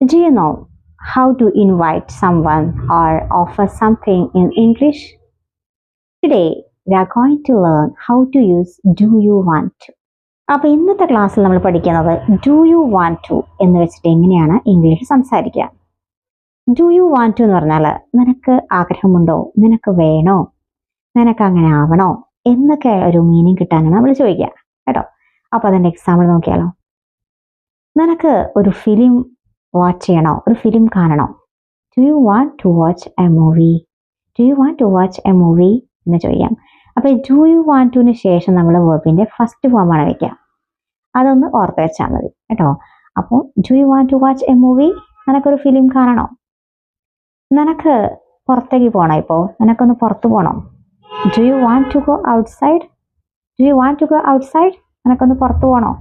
Do you know how to invite someone or offer something in English? Today, we are going to learn how to use do you want to. അപ്പോൾ ഇന്നത്തെ ക്ലാസ്സിൽ നമ്മൾ പഠിക്കുന്നത് do you want to എന്ന് വെച്ചിട്ട് എങ്ങനെയാണ് English സംസാരിക്കുക. Do you want to എന്ന് പറഞ്ഞാൽ നിനക്ക് ആഗ്രഹമുണ്ടോ? നിനക്ക് വേണോ? നിനക്ക് അങ്ങനെ ആവണോ? എന്നൊക്കെ ഒരു മീനിങ് കിട്ടാനാണ് നമ്മൾ ചോദിക്കുക. കേട്ടോ? അപ്പോൾ അതിന്റെ എക്സാമ്പിൾ നോക്കിയാലോ. നിനക്ക് ഒരു ഫിലിം വാച്ച് ചെയ്യണോ? ഒരു ഫിലിം കാണണോ? Do you want to watch a movie do you want to watch a movie എന്ന് ചോദിക്കാം. അപ്പോൾ ഡു യു വാണ്ട് ടുവിന് ശേഷം നമ്മൾ വേർബിന്റെ ഫസ്റ്റ് ഫോമാണ് വയ്ക്കുക അതൊന്ന് ഓർത്ത് വെച്ചാൽ മതി കേട്ടോ. അപ്പോൾ do you want to watch a movie നിനക്കൊരു ഫിലിം കാണണോ? നിനക്ക് പുറത്തേക്ക് പോകണോ ഇപ്പോൾ നിനക്കൊന്ന് പുറത്ത് പോകണോ do you want to go outside do you want to go outside നിനക്കൊന്ന് പുറത്ത് പോകണോ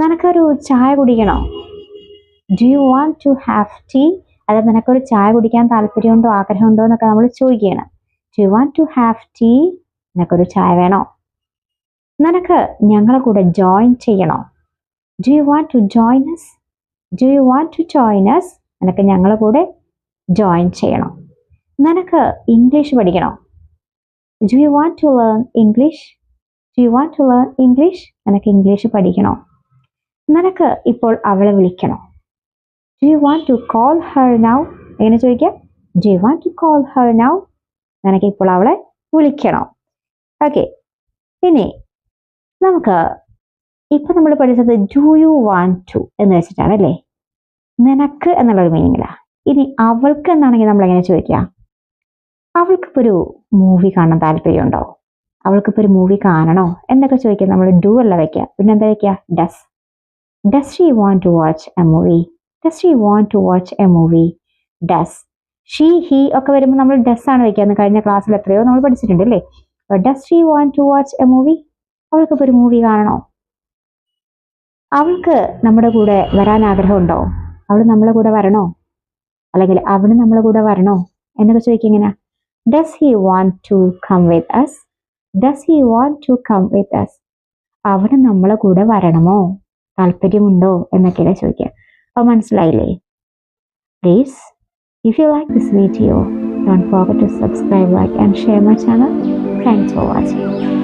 നിനക്കൊരു ചായ കുടിക്കണോ? Do you want to have tea അതായത് നിനക്കൊരു ചായ കുടിക്കാൻ താല്പര്യമുണ്ടോ ആഗ്രഹമുണ്ടോ എന്നൊക്കെ നമ്മൾ ചോദിക്കുകയാണ്. Do you want to have tea നിനക്കൊരു ചായ വേണോ? നിനക്ക് ഞങ്ങളെ കൂടെ ജോയിൻ ചെയ്യണോ? Do you want to join us do you want to join us നിനക്ക് ഞങ്ങളെ കൂടെ ജോയിൻ ചെയ്യണോ? നിനക്ക് ഇംഗ്ലീഷ് പഠിക്കണോ? Do you want to learn English do you want to learn English നിനക്ക് ഇംഗ്ലീഷ് പഠിക്കണോ? നിനക്ക് ഇപ്പോൾ അവളെ വിളിക്കണോ? Do you want to call her now എങ്ങനെ ചോദിക്കാം? Do you want to call her now നിനക്ക് ഇപ്പോൾ അവളെ വിളിക്കണം. ഓക്കെ ഇനി നമുക്ക് ഇപ്പൊ നമ്മൾ പഠിച്ചത് ഡു യു വാണ്ട് ടു എന്ന് വെച്ചിട്ടാണ് അല്ലേ? നിനക്ക് എന്നുള്ളൊരു മീനിങ്ങിലാ ഇനി അവൾക്ക് എന്നാണെങ്കിൽ നമ്മൾ എങ്ങനെ ചോദിക്കുക? അവൾക്കിപ്പോൾ ഒരു മൂവി കാണാൻ താല്പര്യമുണ്ടോ? അവൾക്കിപ്പോൾ ഒരു മൂവി കാണണോ? എന്നൊക്കെ ചോദിക്കുക നമ്മൾ ഡു അല്ല വെക്കുക പിന്നെ എന്താ വെക്കുക does does she want to watch a movie does she want to watch a movie does she he ഒക്കെ വരുമ്പോൾ നമ്മൾ ഡസ് ആണ് വയ്ക്കുന്നത് കഴിഞ്ഞ ക്ലാസ്സിൽ എത്രയോ നമ്മൾ പഠിച്ചിട്ടുണ്ട് അല്ലേ? Does she want to watch a movie അവൾക്കിപ്പോൾ ഒരു മൂവി കാണണോ? അവൾക്ക് നമ്മുടെ കൂടെ വരാൻ ആഗ്രഹമുണ്ടോ? അവൾ നമ്മളെ കൂടെ വരണോ? അല്ലെങ്കിൽ അവന് നമ്മളെ കൂടെ വരണോ? എന്നൊക്കെ ചോദിക്കുക ഇങ്ങനെ. Does he want to come with us does he want to come with us അവന് നമ്മളെ കൂടെ വരണമോ? താല്പര്യമുണ്ടോ? എന്നൊക്കെയാണ് ചോദിക്കുക. Oh, comment slightly. Please, if you like this video, don't forget to subscribe, like and share my channel. Thanks for watching.